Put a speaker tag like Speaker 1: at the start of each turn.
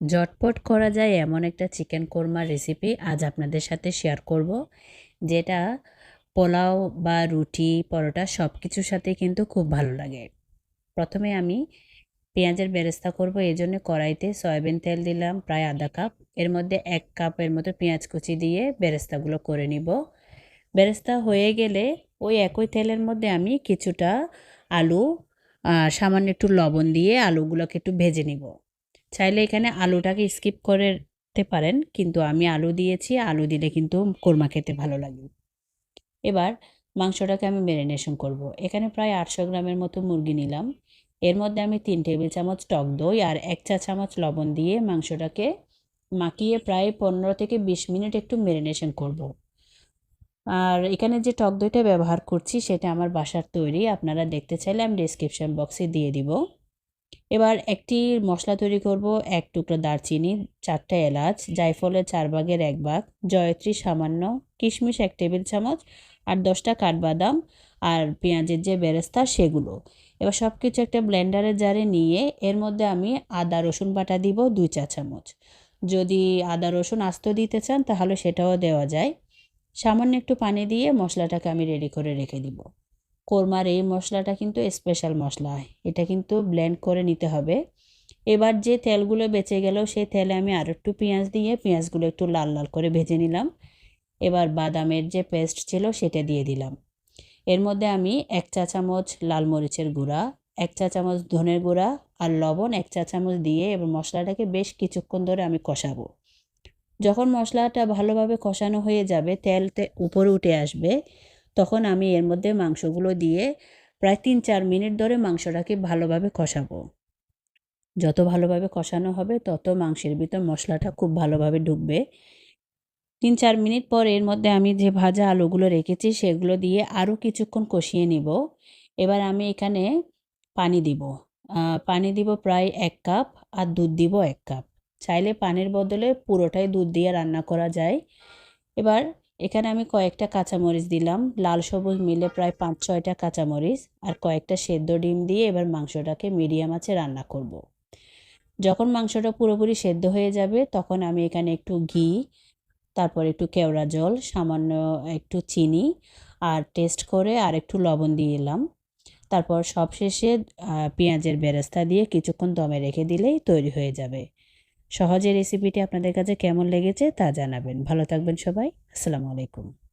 Speaker 1: ঝটপট করা যায় এমন একটা চিকেন কোরমার রেসিপি আজ আপনাদের সাথে শেয়ার করব, যেটা পোলাও বা রুটি, পরোটা সব কিছুর সাথে কিন্তু খুব ভালো লাগে। প্রথমে আমি পেঁয়াজের বেরেস্তা করব এই জন্য কড়াইতে সয়াবিন তেল দিলাম, প্রায় আধা কাপ। এর মধ্যে এক কাপের মতো পেঁয়াজ কুচি দিয়ে বেরেস্তাগুলো করে নিব। বেরেস্তা হয়ে গেলে ওই একই তেলের মধ্যে আমি কিছুটা আলু সামান্য একটু লবণ দিয়ে আলুগুলোকে একটু ভেজে নিব। চাইলে এখানে আলুটাকে স্কিপ করতে পারেন, কিন্তু আমি আলু দিয়েছি, আলু দিলে কিন্তু কোরমা খেতে ভালো লাগে এবার মাংসটাকে আমি ম্যারিনেশন করব। এখানে প্রায় আটশো গ্রামের মতো মুরগি নিলাম এর মধ্যে আমি তিন টেবিল চামচ টক দই আর এক চা চামচ লবণ দিয়ে মাংসটাকে মাখিয়ে প্রায় পনেরো থেকে বিশ মিনিট একটু ম্যারিনেশন করব। আর এখানে যে টক দইটা ব্যবহার করছি, সেটা আমার বাসার তৈরি, আপনারা দেখতে চাইলে আমি ডিসক্রিপশান বক্সে দিয়ে দিব এবার একটি মশলা তৈরি করব এক টুকরো দারচিনি, চারটা এলাচ, জায়ফলের চার ভাগের এক ভাগ, জয়ত্রী সামান্য কিশমিশ এক টেবিল চামচ, আর দশটা কাঠবাদাম আর পেঁয়াজের যে বেরেস্তা সেগুলো। এবার সব কিছু একটা ব্লেন্ডারের জারে নিয়ে এর মধ্যে আমি আদা, রসুন বাটা দিব দুই চা চামচ। যদি আদা, রসুন আস্ত দিতে চান তাহলে সেটাও দেওয়া যায়। সামান্য একটু পানি দিয়ে মশলাটাকে আমি রেডি করে রেখে দিব। কোরমার এই মশলাটা কিন্তু স্পেশাল মশলা। এটা কিন্তু ব্লেন্ড করে নিতে হবে। এবার যে তেলগুলো বেঁচে গেল, সেই তেলে আমি আর একটু পেঁয়াজ দিয়ে পেঁয়াজগুলো একটু লাল লাল করে ভেজে নিলাম। এবার বাদামের যে পেস্ট ছিল, সেটা দিয়ে দিলাম। এর মধ্যে আমি এক চা চামচ লাল মরিচের গুঁড়া, এক চা চামচ ধনের গুঁড়া আর লবণ এক চা চামচ দিয়ে এবার মশলাটাকে বেশ কিছুক্ষণ ধরে আমি কষাবো। যখন মশলাটা ভালোভাবে কষানো হয়ে যাবে, তেলতে উপরে উঠে আসবে তখন আমি এর মধ্যে মাংসগুলো দিয়ে প্রায় তিন চার মিনিট ধরে মাংসটাকে ভালোভাবে কষাবো। যত ভালোভাবে কষানো হবে, তত মাংসের ভিতর মশলাটা খুব ভালোভাবে ঢুকবে। তিন চার মিনিট পর এর মধ্যে আমি যে ভাজা আলুগুলো রেখেছি, সেগুলো দিয়ে আরও কিছুক্ষণ কষিয়ে নিব। এবার আমি এখানে পানি দিব। পানি দিব প্রায় এক কাপ আর দুধ দিব এক কাপ। চাইলে পানির বদলে পুরোটাই দুধ দিয়ে রান্না করা যায়। এবার এখানে আমি কয়েকটা কাঁচামরিচ দিলাম। লাল সবুজ মিলে প্রায় পাঁচ, ছয়টা কাঁচামরিচ আর কয়েকটা সেদ্ধ ডিম দিয়ে এবার মাংসটাকে মিডিয়াম আছে রান্না করব। যখন মাংসটা পুরোপুরি সেদ্ধ হয়ে যাবে, তখন আমি এখানে একটু ঘি, তারপর একটু কেওড়া জল, সামান্য একটু চিনি আর টেস্ট করে আর একটু লবণ দিয়ে এলাম। তারপর সবশেষে পেঁয়াজের বেরেস্তা দিয়ে কিছুক্ষণ দমে রেখে দিলেই তৈরি হয়ে যাবে। সহজে রেসিপিটি আপনাদের কাছে কেমন লেগেছে তা জানাবেন। ভালো থাকবেন সবাই। আসসালামু আলাইকুম।